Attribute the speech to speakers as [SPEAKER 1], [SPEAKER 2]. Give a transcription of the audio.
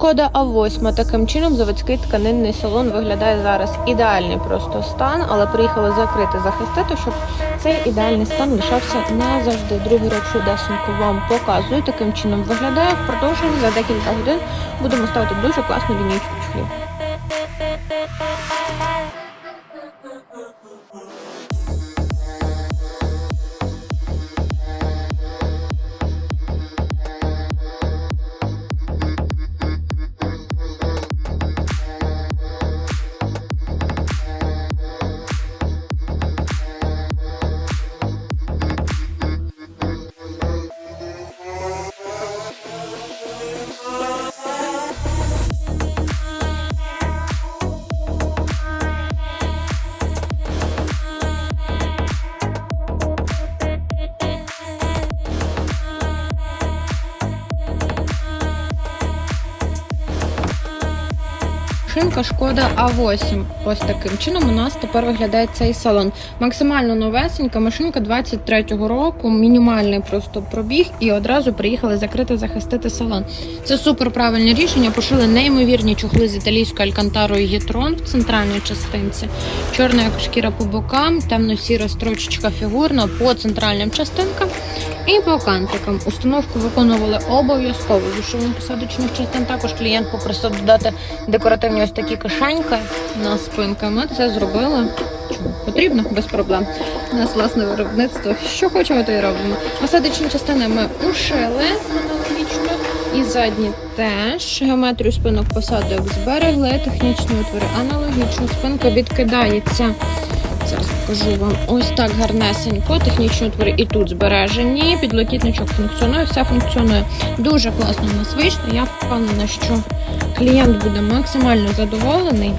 [SPEAKER 1] Шкода А8. Таким чином заводський тканинний салон виглядає зараз. Ідеальний просто стан, але приїхали закрити захистити, щоб цей ідеальний стан лишався назавжди. Другий ряд швидесенько вам показую. Таким чином виглядає. В за декілька годин будемо ставити дуже класну лінійку чохлів. Шинка шкода А8. Ось таким чином у нас тепер виглядає цей салон. Максимально новесенька машинка 23-го року, мінімальний просто пробіг, і одразу приїхали закрити захистити салон. Це супер правильне рішення. Пошили неймовірні чохли з італійською алькантарою Єтрон в центральній частинці. Чорна як шкіра по бокам, темно-сіра строчечка фігурна по центральним частинкам і по кантикам. Установку виконували обов'язково з ушивом посадочних частин. Також клієнт попросив додати декоративні ось такі кишеньки на спинках. Ми це зробили. Чому? Потрібно без проблем. У нас власне виробництво. Що хочемо, то і робимо. Посадочні частини ми ушили аналогічно. І задні теж геометрію спинок посадок зберегли, технічні отвори аналогічно. Спинка відкидається. Зараз покажу вам ось так гарнесенько. Технічні утвори і тут збережені. Підлокітничок функціонує, все функціонує. Дуже класно у нас вийшло. Я впевнена, що клієнт буде максимально задоволений.